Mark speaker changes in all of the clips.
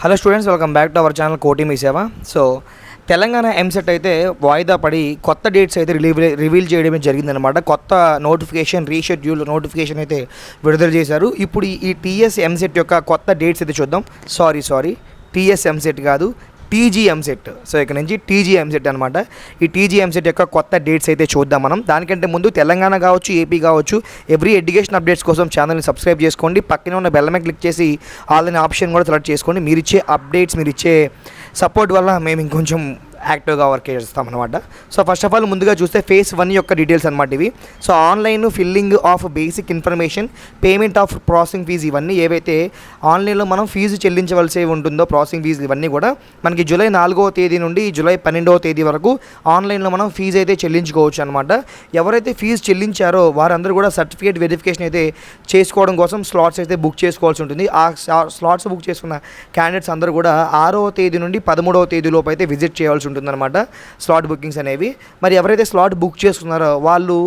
Speaker 1: Hello students welcome back to our channel Koti Mee Seva so Telangana EAMCET అయితే వాయిదా పడి కొత్త డేట్స్ అయితే రిలీవ్ రివీల్ చేయడమే జరిగిందనమాట కొత్త నోటిఫికేషన్ రీషెడ్యూల్ నోటిఫికేషన్ అయితే విడుదల చేశారు. ఇప్పుడు ఈ- ఈ టీఎస్ ఎంసెట్ యొక్క కొత్త డేట్స్ అయితే చూద్దాం. సారీ సారీ టీఎస్ ఎంసెట్ కాదు. టీజీఎంసెట్ సో ఇక్కడ నుంచి టీజీఎంసెట్ అనమాట ఈ టీజీఎంసెట్ యొక్క కొత్త డేట్స్ అయితే చూద్దాం మనం. దానికంటే ముందు తెలంగాణ కావచ్చు ఏపీ కావచ్చు ఎవ్రీ ఎడ్యుకేషన్ అప్డేట్స్ కోసం ఛానల్ని సబ్స్క్రైబ్ చేసుకోండి. పక్కనే ఉన్న బెల్లమే క్లిక్ చేసి ఆల్ అనే ఆప్షన్ కూడా సెలెక్ట్ చేసుకోండి. మీరు ఇచ్చే అప్డేట్స్ మీరు ఇచ్చే సపోర్ట్ వల్ల మేము ఇంకొంచెం యాక్టివ్గా వర్క్ చేస్తాం అనమాట సో ఫస్ట్ ఆఫ్ ఆల్ ముందుగా చూస్తే ఫేస్ వన్ యొక్క డీటెయిల్స్ అనమాట ఇవి. So online filling of basic information payment of processing fee ఇవన్నీ ఏవైతే ఆన్లైన్లో మనం ఫీజు చెల్లించవలసి ఉంటుందో ప్రాసెసింగ్ ఫీజు ఇవన్నీ కూడా మనకి జూలై నాలుగవ తేదీ నుండి జూలై పన్నెండవ తేదీ వరకు ఆన్లైన్లో మనం ఫీజు అయితే చెల్లించుకోవచ్చు అనమాట ఎవరైతే ఫీజు చెల్లించారో వారందరూ కూడా సర్టిఫికేట్ వెరిఫికేషన్ అయితే చేసుకోవడం కోసం స్లాట్స్ అయితే బుక్ చేసుకోవాల్సి ఉంటుంది. ఆ స్లాట్స్ బుక్ చేసుకున్న క్యాండిడేట్స్ అందరూ కూడా ఆరవ తేదీ నుండి పదమూడవ తేదీ లోపు అయితే విజిట్ చేయాల్సి ఉంటుందన్నమాట. స్లాట్ బుకింగ్స్ అనేవి. మరి ఎవరైతే స్లాట్ బుక్ చేసుకున్నారో వాళ్ళు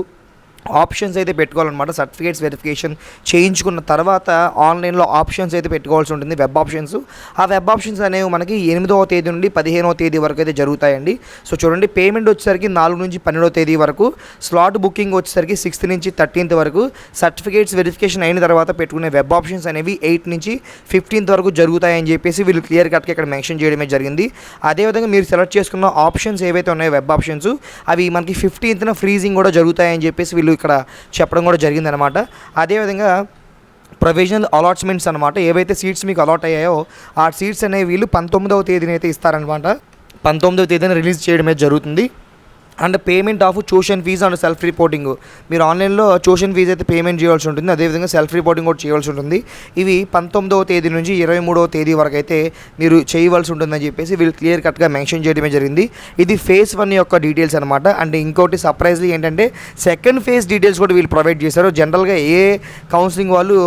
Speaker 1: ఆప్షన్స్ అయితే పెట్టుకోవాలన్నమాట. సర్టిఫికేట్స్ వెరిఫికేషన్ చేయించుకున్న తర్వాత ఆన్లైన్లో ఆప్షన్స్ అయితే పెట్టుకోవాల్సి ఉంటుంది వెబ్ ఆప్షన్స్. ఆ వెబ్ ఆప్షన్స్ అనేవి మనకి ఎనిమిదవ తేదీ నుండి పదిహేనవ తేదీ వరకు అయితే జరుగుతాయండి. సో చూడండి పేమెంట్ వచ్చేసరికి నాలుగు నుంచి పన్నెండవ తేదీ వరకు స్లాట్ బుకింగ్ వచ్చేసరికి సిక్స్త్ నుంచి థర్టీన్త్ వరకు సర్టిఫికేట్స్ వెరిఫికేషన్ అయిన తర్వాత పెట్టుకునే వెబ్ ఆప్షన్స్ అనేవి ఎయిట్ నుంచి ఫిఫ్టీన్త్ వరకు జరుగుతాయని చెప్పేసి వీళ్ళు క్లియర్ కట్గా ఇక్కడ మెన్షన్ చేయడమే జరిగింది. అదేవిధంగా మీరు సెలెక్ట్ చేసుకున్న ఆప్షన్స్ ఏవైతే ఉన్నాయో వెబ్ ఆప్షన్స్ అవి మనకి ఫిఫ్టీన్త్న ఫ్రీజింగ్ కూడా జరుగుతాయని చెప్పేసి వీళ్ళు ఇక్కడ చెప్పడం కూడా జరిగిందనమాట అదేవిధంగా ప్రొవిజనల్ అలాట్మెంట్స్ అనమాట ఏవైతే సీట్స్ మీకు అలాట్ అయ్యాయో ఆ సీట్స్ అనేవి వీళ్ళు పంతొమ్మిదవ తేదీన అయితే ఇస్తారనమాట పంతొమ్మిదవ తేదీన రిలీజ్ చేయడం అయితే జరుగుతుంది. And payment of tuition fee and self reporting. మీరు ఆన్లైన్లో ట్యూషన్ ఫీజు అయితే పేమెంట్ చేయాల్సి ఉంటుంది. అదేవిధంగా సెల్ఫ్ రిపోర్టింగ్ కూడా చేయాల్సి ఉంటుంది. ఇవి పంతొమ్మిదవ తేదీ నుంచి ఇరవై మూడవ తేదీ వరకు అయితే మీరు చేయవలసి ఉంటుందని చెప్పేసి వీళ్ళు క్లియర్ కట్గా మెన్షన్ చేయడమే జరిగింది. ఇది ఫేజ్ వన్ యొక్క డీటెయిల్స్ అనమాట అండ్ ఇంకోటి సర్ప్రైజ్లీ ఏంటంటే సెకండ్ ఫేజ్ డీటెయిల్స్ కూడా వీళ్ళు ప్రొవైడ్ చేశారు. జనరల్గా ఏ కౌన్సిలింగ్ వాళ్ళు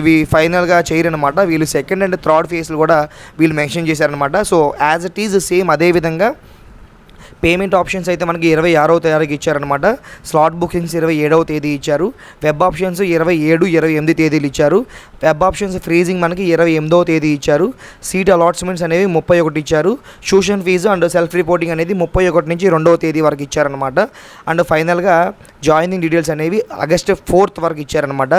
Speaker 1: ఇవి ఫైనల్గా చేయరనమాట వీళ్ళు సెకండ్ అండ్ థర్డ్ ఫేజ్లు కూడా వీళ్ళు మెన్షన్ చేశారనమాట so as it is same అదే విధంగా పేమెంట్ ఆప్షన్స్ అయితే మనకి ఇరవై ఆరవ తేదీకి ఇచ్చారనమాట స్లాట్ బుకింగ్స్ ఇరవై ఏడవ తేదీ ఇచ్చారు. వెబ్ ఆప్షన్స్ ఇరవై ఏడు ఇరవై ఎనిమిది తేదీలు ఇచ్చారు. వెబ్ ఆప్షన్స్ ఫ్రీజింగ్ మనకి ఇరవై ఎనిమిదవ తేదీ ఇచ్చారు. సీట్ అలాట్స్మెంట్స్ అనేవి ముప్పై ఒకటి ఇచ్చారు. Tuition fee and self reporting అనేది ముప్పై ఒకటి నుంచి రెండవ తేదీ వరకు ఇచ్చారనమాట అండ్ ఫైనల్గా జాయినింగ్ డీటెయిల్స్ అనేవి ఆగస్ట్ ఫోర్త్ వరకు ఇచ్చారనమాట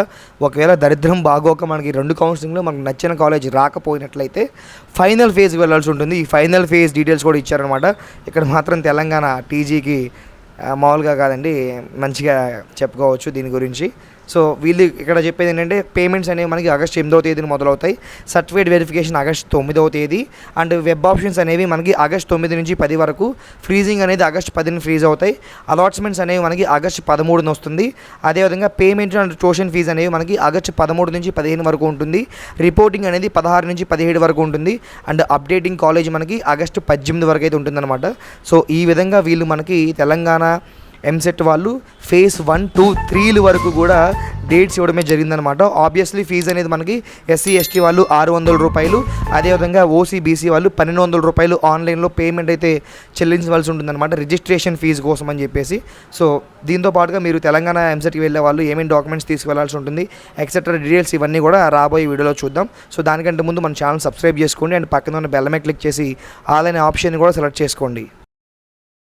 Speaker 1: ఒకవేళ దరిద్రం బాగోక మనకి రెండు కౌన్సిలింగ్లో మనకు నచ్చిన కాలేజ్ రాకపోయినట్లయితే ఫైనల్ ఫేజ్కి వెళ్ళాల్సి ఉంటుంది. ఈ ఫైనల్ ఫేజ్ డీటెయిల్స్ కూడా ఇచ్చారనమాట ఇక్కడ మాత్రం తెలంగాణ టీజీకి మామూలుగా కాదండి మంచిగా చెప్పుకోవచ్చు దీని గురించి. సో వీళ్ళు ఇక్కడ చెప్పేది ఏంటంటే పేమెంట్స్ అనేవి మనకి ఆగస్ట్ ఎనిమిదవ తేదీన మొదలవుతాయి. సర్టిఫికేట్ వెరిఫికేషన్ ఆగస్ట్ తొమ్మిదవ తేదీ. అండ్ వెబ్ ఆప్షన్స్ అనేవి మనకి ఆగస్ట్ తొమ్మిది నుంచి పది వరకు. ఫ్రీజింగ్ అనేది ఆగస్ట్ పదిని ఫ్రీజ్ అవుతాయి. అలాట్స్మెంట్స్ అనేవి మనకి ఆగస్ట్ పదమూడున వస్తుంది. అదేవిధంగా పేమెంట్ అండ్ ట్యూషన్ ఫీజు అనేవి మనకి ఆగస్ట్ పదమూడు నుంచి పదిహేను వరకు ఉంటుంది. రిపోర్టింగ్ అనేది పదహారు నుంచి పదిహేడు వరకు ఉంటుంది. అండ్ అప్డేటింగ్ కాలేజ్ మనకి ఆగస్టు పద్దెనిమిది వరకు అయితే ఉంటుందన్నమాట. సో ఈ విధంగా వీళ్ళు మనకి తెలంగాణ ఎంసెట్ వాళ్ళు ఫేస్ వన్ టూ త్రీలు వరకు కూడా డేట్స్ ఇవ్వడమే జరిగిందనమాట ఆబ్వియస్లీ ఫీజు అనేది మనకి ఎస్సీ ఎస్టీ వాళ్ళు ఆరు వందల రూపాయలు. అదేవిధంగా ఓసీబీసీ వాళ్ళు పన్నెండు వందల రూపాయలు ఆన్లైన్లో పేమెంట్ అయితే చెల్లించవలసి ఉంటుందన్నమాట. రిజిస్ట్రేషన్ ఫీజు కోసం అని చెప్పేసి. సో దీంతో పాటుగా మీరు తెలంగాణ ఎంసెట్కి వెళ్ళే వాళ్ళు ఏమేమి డాక్యుమెంట్స్ తీసుకువెళ్ళాల్సి ఉంటుంది ఎక్సెట్రా డీటెయిల్స్ ఇవన్నీ కూడా రాబోయే వీడియోలో చూద్దాం. సో దానికంటే ముందు మన ఛానల్ సబ్స్క్రైబ్ చేసుకోండి. అండ్ పక్కన ఉన్న బెల్లమే క్లిక్ చేసి ఆల్ అనే ఆప్షన్ కూడా సెలెక్ట్ చేసుకోండి.